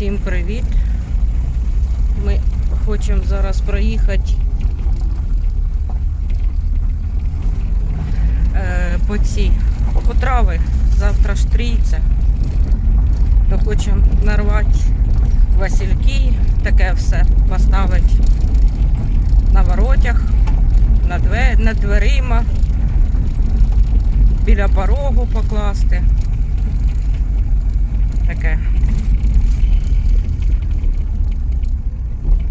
Всім привіт! Ми хочемо зараз проїхати е, по ці по трави. Завтра ж трійця. То хочемо нарвати васильки, таке все поставити на воротях, на две, над дверима, біля порогу покласти. Таке.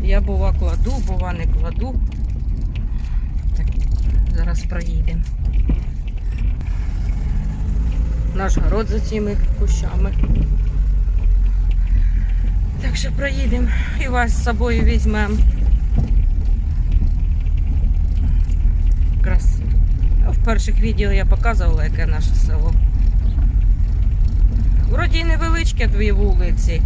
Я бува кладу, бува не кладу. Так, зараз проїдемо. Наш город за цими кущами. Так що проїдемо і вас з собою візьмемо. Якраз в перших відео я показувала, яке наше село. Вроді й невеличке дві вулиці,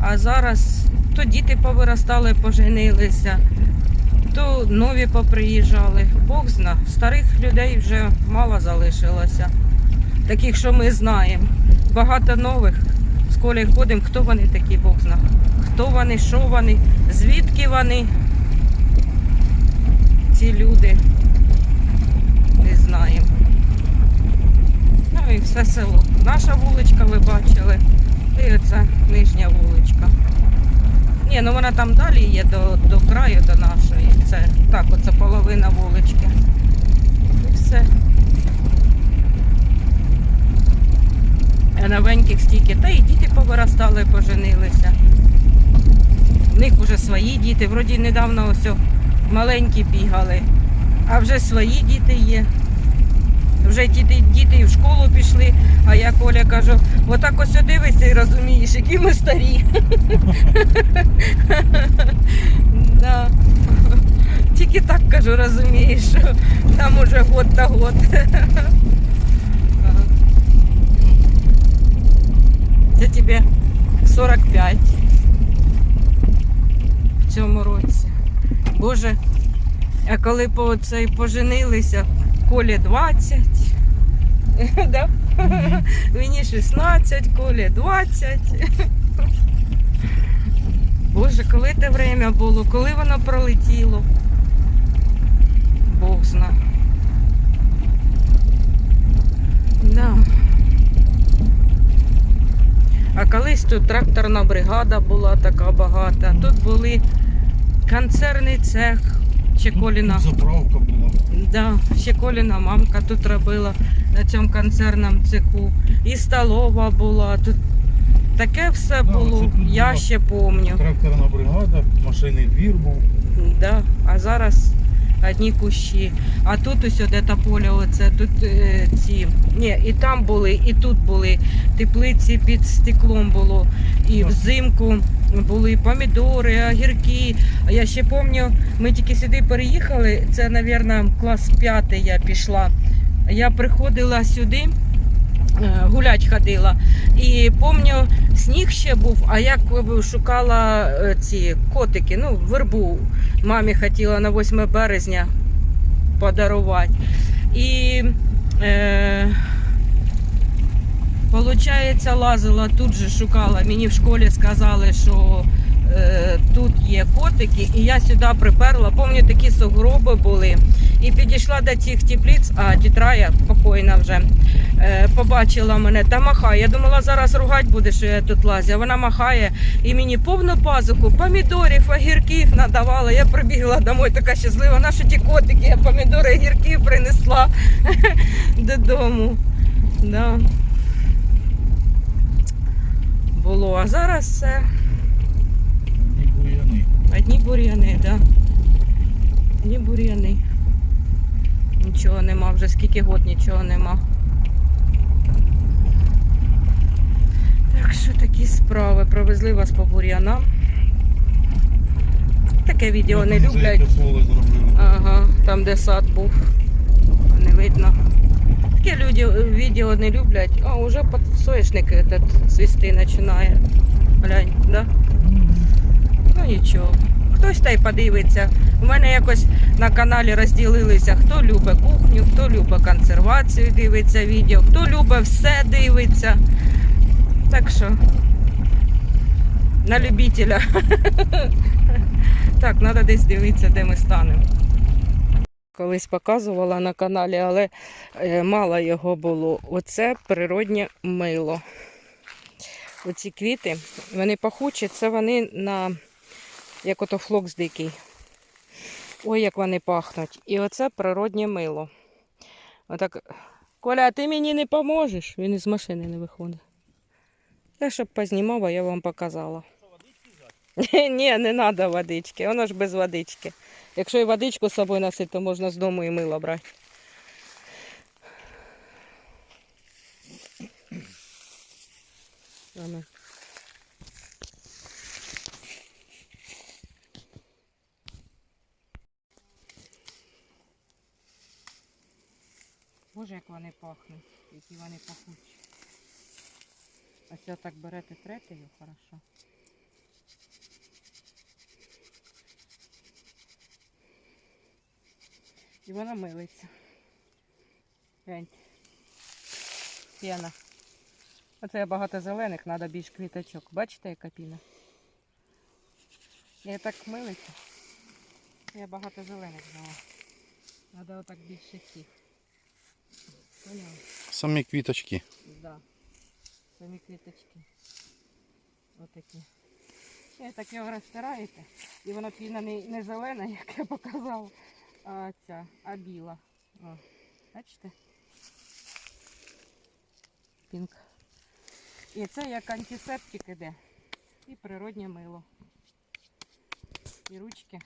а зараз то діти повиростали, поженилися, то нові поприїжджали. Бог зна, старих людей вже мало залишилося. Таких, що ми знаємо. Багато нових. З колі ходимо, хто вони такі, Бог зна. Хто вони, що вони, звідки вони, ці люди. Не знаємо. Ну і все село. Наша вуличка, ви бачили. І оця нижня вуличка. Ні, ну вона там далі є до, до краю, до нашої. Це так, оце половина вулички. І все. А новеньких стільки. Та і діти повиростали, поженилися. В них вже свої діти. Вроді недавно ось маленькі бігали, а вже свої діти є. Вже діти, діти в школу пішли, а я Коля кажу, отак ось дивишся і розумієш, які ми старі. Тільки так кажу, розумієш, що там уже год та год. Це тебе 45 в цьому році. Боже, а коли по цей поженилися, Колі 20. Да? Мені 16, Колі 20. Боже, коли те время було, коли воно пролетіло. Бог зна. Да. А колись тут тракторна бригада була така багата. Тут були концерний цех. Чи Коліна. Заправка була. Да, ще Коліна мамка тут робила на цьому концерному цеху. І столова була. Тут таке все Да, було. Я була ще пам'ятаю. Тракторна бригада, машинний двір був. Да. А зараз одні кущі. А тут ось де та поля, оце тут е, ці. Ні, і там були, і тут були. Теплиці під стеклом було. І взимку були помідори, огірки. А я ще пам'ятаю, ми тільки сюди переїхали. Це, мабуть, клас п'ятий я пішла. Я приходила сюди. е, Гулять ходила. І пам'ятаю, сніг ще був, а я шукала е, ці котики, ну, вербу мамі хотіла на 8 березня подарувати. І е, лазила тут же шукала. Мені в школі сказали, що тут є котики, і я сюди приперла. Пам'ятаю, такі сугроби були. І підійшла до цих теплиць, а тітрая покойна вже е, побачила мене та махає. Я думала, зараз ругать буде, що я тут лазю. Вона махає і мені повну пазуху помідорів, огірків надавала. Я прибігла домой, така щаслива. Наші ті котики, я помідори, огірки принесла додому. Було, а зараз бур'яни. Одні бур'яни, да. Одні бур'яни. Нічого нема, вже скільки год нічого нема. Так що такі справи. Провезли вас по бур'янам. Таке відео не люблять. Ага, там де сад був. Не видно. Таке люди відео не люблять. А, вже соняшник этот цвісти починає. Глянь, да? Нічого. Хтось та й подивиться. У мене якось на каналі розділилися, хто любить кухню, хто любить консервацію, дивиться відео, хто любить все дивиться. Так що На любителя. Так, треба десь дивитися, де ми станемо. Колись показувала на каналі, але е, мало його було. Оце природнє мило. Оці квіти, вони пахучі, це вони на як ото флокс дикий. Ой, як вони пахнуть. І оце природнє мило. Отак. Коля, ти мені не поможеш? Він із машини не виходить. Та щоб познімав, а я вам показала. Ні, не треба водички, воно ж без водички. Якщо і водичку з собою носити, то можна з дому і мило брати. Ладно. Боже, як вони пахнуть, які вони пахучі. Ось я так берете трете хорошо. І вона милиться. Гляньте. П'яна. Оце багато зелених, треба більш квіточок. Бачите, яка піна? Я так милиться. Я багато зелених взяла. Треба отак більше цих. Поняла? Самі квіточки. Да. Самі квіточки. Отакі. І так його розтираєте. І воно піна не, не зелена, як я показала, а ця, а біла. О, бачите? Пінк. І це як антисептик іде. І природнє мило. І ручки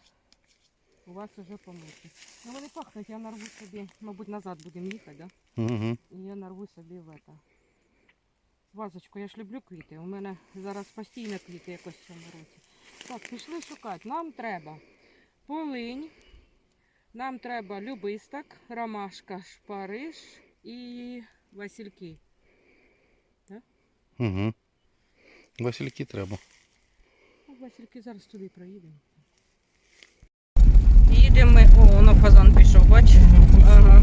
у вас вже помиті. Ну вони пахнуть, я нарву собі, мабуть, назад будемо їхати, да? Угу. І я нарву собі в это. Вазочку, я ж люблю квіти. У мене зараз постійно квіти якось в цьому році. Так, пішли шукати. Нам треба полинь, нам треба любисток, ромашка, шпариш і васильки. Угу. Васильки треба. Ну, Васильки зараз туди проїдемо. Їдемо ми. О, воно фазан пішов, бач? Ага.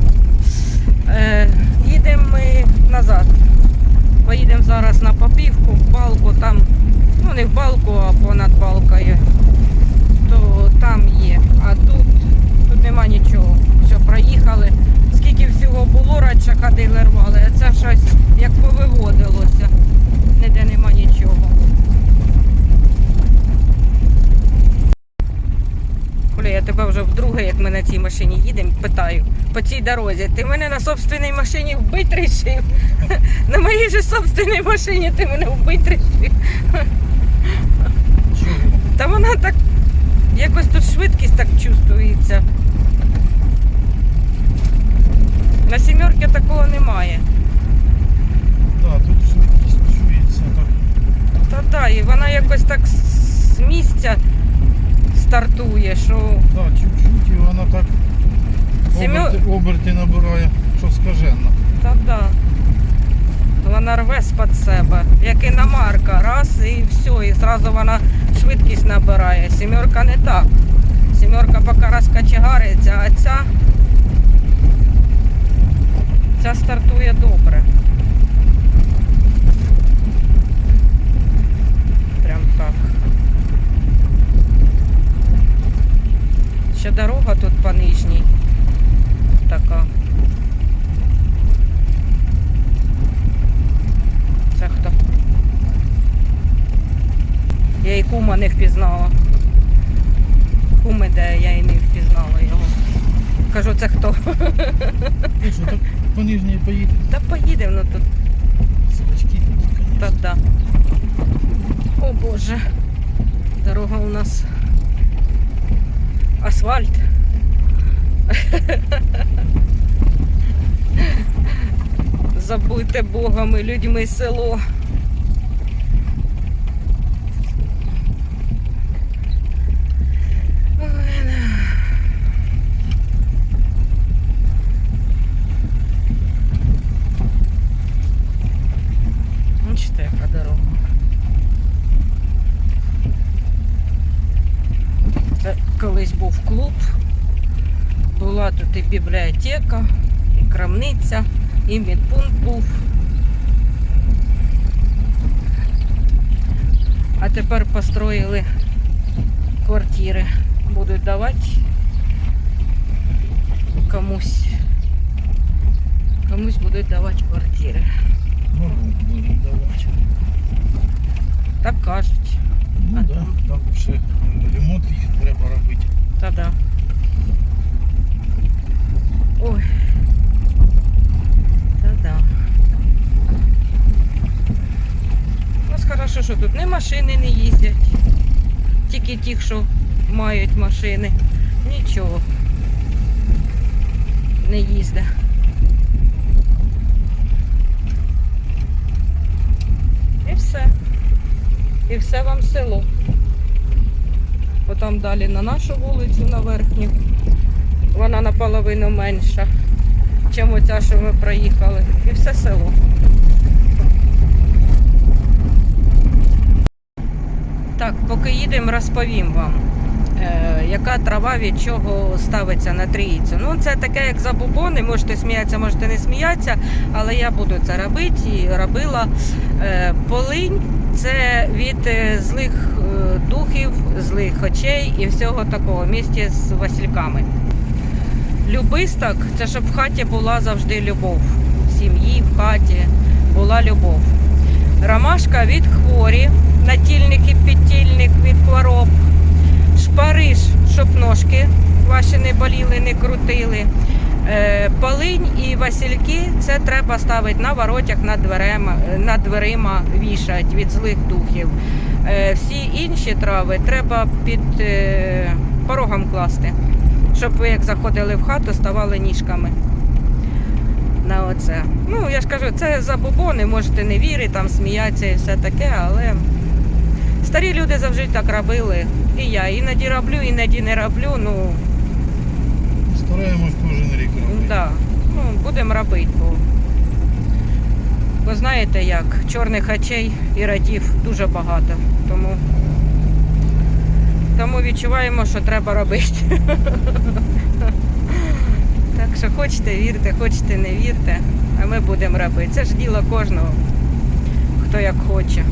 Е, їдемо ми назад. Поїдемо зараз на Попівку, в балку, там, ну не в балку, а понад балкою. То там є. А тут, тут нема нічого. Все, проїхали. Скільки всього було, радше ходили, рвали. А це щось як повиводилося. Ніде нема нічого. Коля, я тебе вже вдруге, як ми на цій машині їдемо, питаю по цій дорозі. Ти мене на собственній машині вбити рішив? На моїй же собственній машині ти мене вбити рішив. Та вона так, якось тут швидкість так чувствується. На сімерки такого немає. Так, тут швидкість чується. Та так, і вона якось так з місця стартує, що Так, чуть-чуть і вона так Сім'ю- оберти, оберти набирає, що скажено. Та да. Вона рве з-під себе, як іномарка, раз і все, і зразу вона швидкість набирає. Сімерка не так. Сімерка поки розкачегариться, а ця, ця стартує добре. Прям так. Ще дорога тут по нижній. Така. Це хто? Я і кума не впізнала. Кум іде, я і не впізнала його. Кажу, це хто? Ти що, так по нижній поїхати? Та поїдемо, ну тут. Собачки тут, звісно. да. О Боже. Дорога у нас асфальт. Забуте богами, людьми село. і бібліотека, і крамниця, і медпункт був. А тепер построїли квартири. Будуть давати комусь. Комусь будуть давати квартири. Ну, будуть давати. Так кажуть. Ну А да, там? там ще ремонт їх треба робити. Та-да. Машини не їздять. Тільки ті, що мають машини. Нічого. Не їздить. І все. І все вам село. Потім далі на нашу вулицю на верхню. Вона наполовину менша, ніж оця, що ми проїхали. І все село. Поки їдемо, розповім вам, е, яка трава від чого ставиться на трійцю. Ну, це таке, як забубони, можете сміятися, можете не сміятися, але я буду це робити і робила. Е, полинь це від е, злих е, духів, злих очей і всього такого, в місті з Васильками. Любисток це щоб в хаті була завжди любов. В сім'ї, в хаті була любов. Ромашка від хворі, натільник і підтільник від хвороб. Шпариш, щоб ножки ваші не боліли, не крутили. Е, Полинь і васильки це треба ставити на воротях, над дверима, над дверима вішать від злих духів. Е, Всі інші трави треба під е, порогом класти, щоб ви як заходили в хату, ставали ніжками. На оце. Ну, я ж кажу, це забобони, можете не вірити, там сміятися і все таке, але старі люди завжди так робили. І я іноді роблю, іноді не роблю. Ну, Стараємось кожен рік робити. Да. Ну, будемо робити, бо, бо знаєте як, чорних очей і радів дуже багато. Тому, тому відчуваємо, що треба робити. Так що хочете вірте, хочете не вірте, а ми будемо робити. Це ж діло кожного, хто як хоче.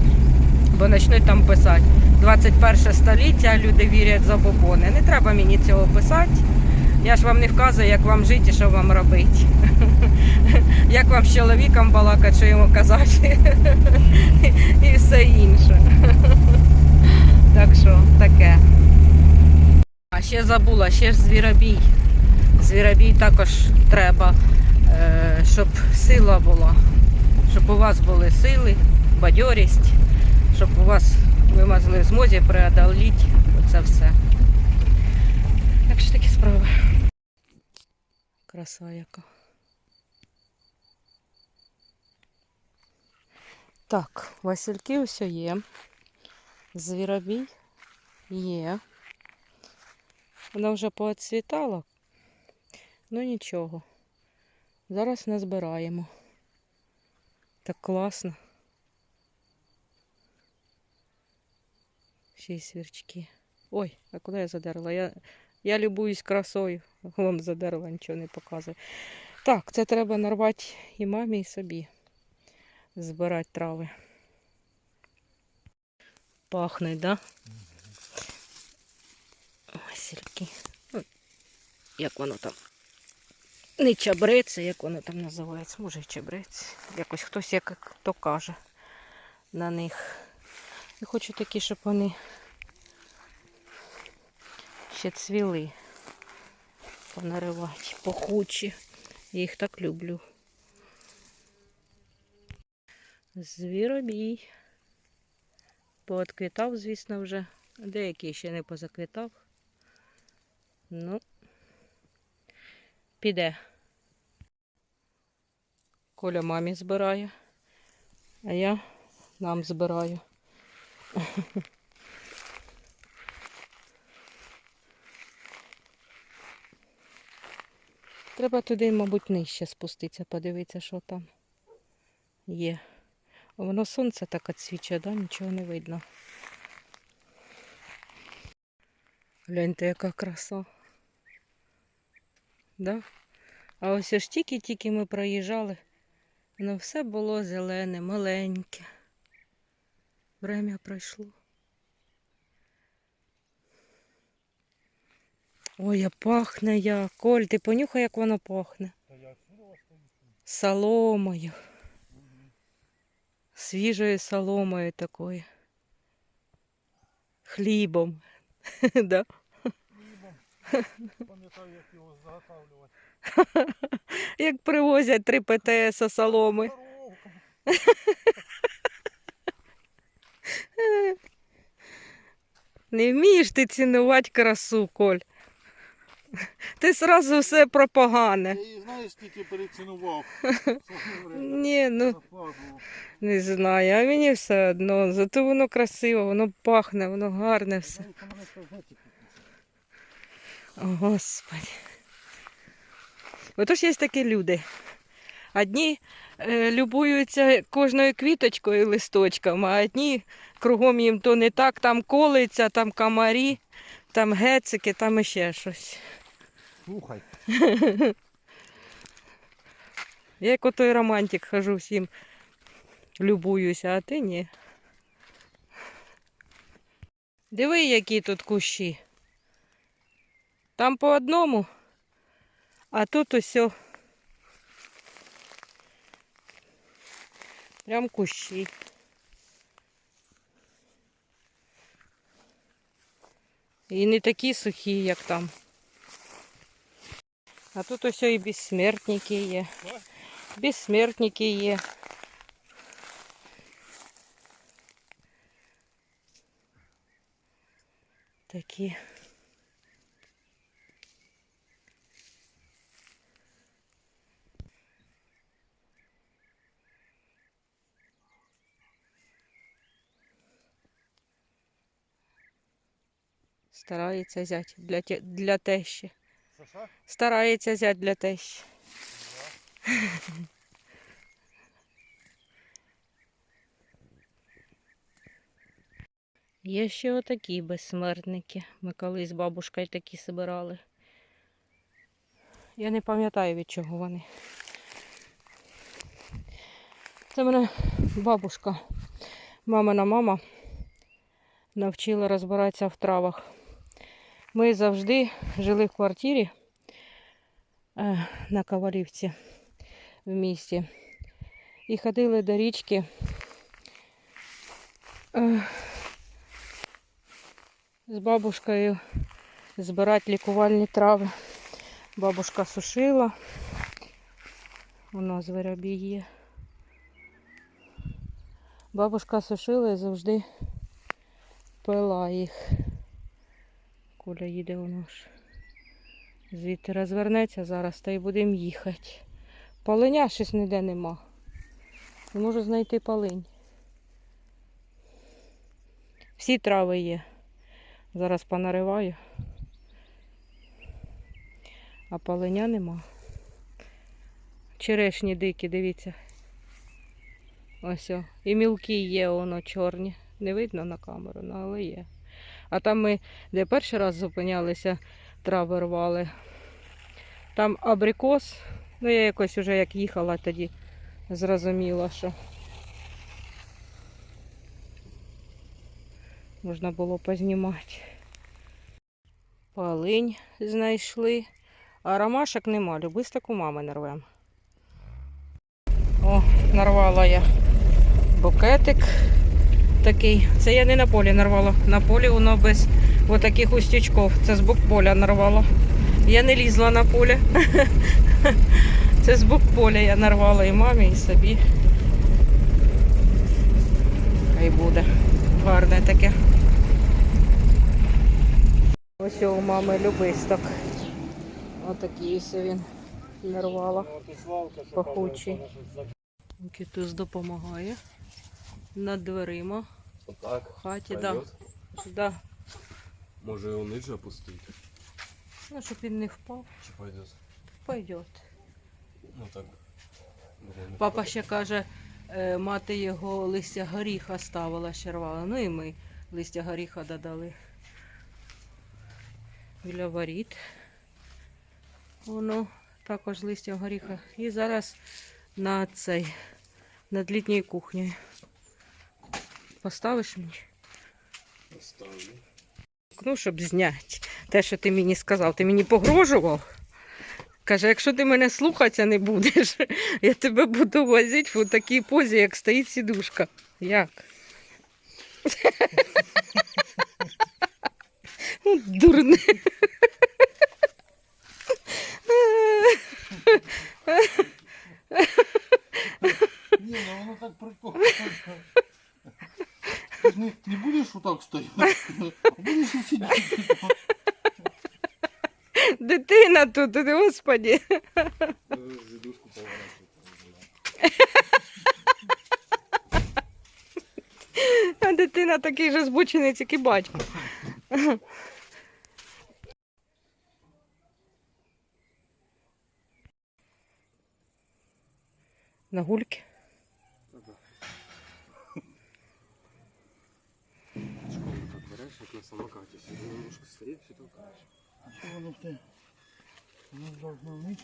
Бо почнуть там писати. 21 століття люди вірять в забобони. Не треба мені цього писати. Я ж вам не вказую, як вам жити і що вам робити. Як вам з чоловіком балакати, що йому казати. І все інше. Так що таке. А ще забула, ще ж звіробій. Звіробій також треба, е, щоб сила була. Щоб у вас були сили, бадьорість, щоб у вас ви в змозі преодоліти оце все. Так що такі справи. Краса яка. Так, Васильки усе є. Звіробій є. Вона вже поцвітала. Ну нічого. Зараз назбираємо. Так класно. Ще й свірчки. Ой, а куди я задерла? Я, я любуюсь красою. Вам задерла, нічого не показує. Так, це треба нарвати і мамі, і собі. Збирати трави. Пахнуть, да? Васильки. Ну, Як воно там? Не чабрець, як воно там називається? Може, і чабрець. Якось хтось як то каже на них. Я хочу такі, щоб вони ще цвіли. Понаривати, пахучі. Я їх так люблю. Звіробій. Поотквітав, звісно, вже. Деякий ще не позаквітав. Ну, піде. Коля мамі збирає, а я нам збираю. Треба туди, мабуть, нижче спуститися, подивитися, що там є. Воно сонце так відсвічує, да? нічого не видно. Гляньте, яка краса. Да? А ось ж тільки-тільки ми проїжджали, ну все було зелене, маленьке. Время пройшло. Ой, а пахне я. Коль, ти понюхай, як воно пахне. Соломою. Свіжою соломою такою. Хлібом. да? Пам'ятаю, як його заготавлювати. Як привозять три ПТС соломи. Не вмієш ти цінувати красу, Коль. Ти сразу все про Я погане. її, знаєш, тільки перецінував. Ні, ну не знаю, а мені все одно. Зато воно красиво, воно пахне, воно гарне все. О, Господи. Отож є такі люди. Одні е, любуються кожною квіточкою і листочком, а одні кругом їм то не так, там колиться, там комарі, там гецики, там іще щось. Слухай. Я як отой романтик хожу всім любуюся, а ти ні. Диви, які тут кущі. Там по одному, а тут усе. Прям кущі. І не такі сухі, як там. А тут усе і безсмертники є. Безсмертники є. Такі. Старається взяти для, те- для тещі. Що-що? Старається взяти для тещі. Є ще отакі безсмертники. Ми колись з бабушкою такі збирали. Я не пам'ятаю від чого вони. Це мене бабушка, мамина мама, навчила розбиратися в травах. Ми завжди жили в квартирі е, на Ковалівці в місті. І ходили до річки. е, З бабушкою збирати лікувальні трави. Бабушка сушила. Воно зверобій є. Бабушка сушила і завжди пила їх. Коля їде воно ж. Звідти розвернеться зараз та й будемо їхати. Полиня щось ніде нема. Не можу знайти полинь. Всі трави є. Зараз понариваю. А полиня нема. Черешні дикі, дивіться. Ось. О. І мілкі є, воно чорні. Не видно на камеру, ну, але є. А там ми, де перший раз зупинялися, трави рвали. Там абрикос. Ну, я якось вже як їхала тоді, зрозуміла, що можна було познімати. Полинь знайшли. А ромашок нема. Любись таку мами нарвем. О, нарвала я букетик такий. Це я не на полі нарвала. На полі воно без отаких устючків. Це з боку поля нарвала. Я не лізла на поле. Це з боку поля я нарвала і мамі, і собі. Хай буде. Гарне таке. Ось у мами любисток. Отакий ось він нарвала. Пахучий. Кітус допомагає. Над дверима. Отак. В хаті, так. Да. Да. Може його ниже опустити? Ну, щоб він не впав, Чи пойдет? пойдет. Ну так. Думаю, Папа ще каже, е, мати його листя горіха ставила, ще рвала. Ну і ми листя горіха додали. Біля воріт. Воно також листя горіха. І зараз на цей, над літньою кухнею. Поставиш мені? Поставлю. Ну, щоб зняти. те, що ти мені сказав. Ти мені погрожував. Каже, якщо ти мене слухатися не будеш, я тебе буду возити в такій позі, як стоїть сідушка. Як? Ну, Дурне. Ні, ну воно так прикольно. Ти ж не, не будеш отак будеш сидіти. Дитина тут, господі. Дитина такий же збучений, як і батько. На гульки. Школу так самокаті. Сюди немножко стоїть, все толкаєш. А що воно в те? Воно ж должно ну.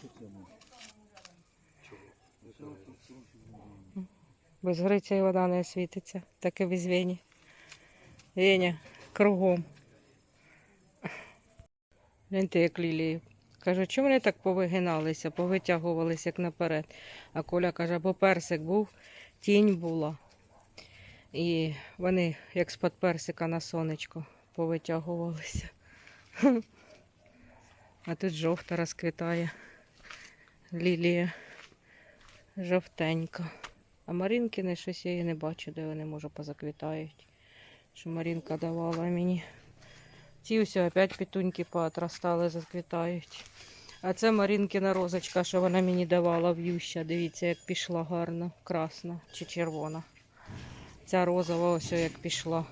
Чого? Не знаю. Без гриця і вода не світиться. Таке без Вені. Веня, кругом. Гляньте, як лілії. Кажу, чому вони так повигиналися, повитягувалися як наперед. А Коля каже, бо персик був, тінь була. І вони, як з-під персика на сонечко, повитягувалися. А тут жовта розквітає. Лілія. Жовтенька. А Марінкини щось я її не бачу, де вони може позаквітають. Що Марінка давала мені. Ці все опять пітуньки поотрастали, заквітають. А це Марінкина розочка, що вона мені давала в'юща. Дивіться, як пішла гарно, красна чи червона. Ця розова ось як пішла.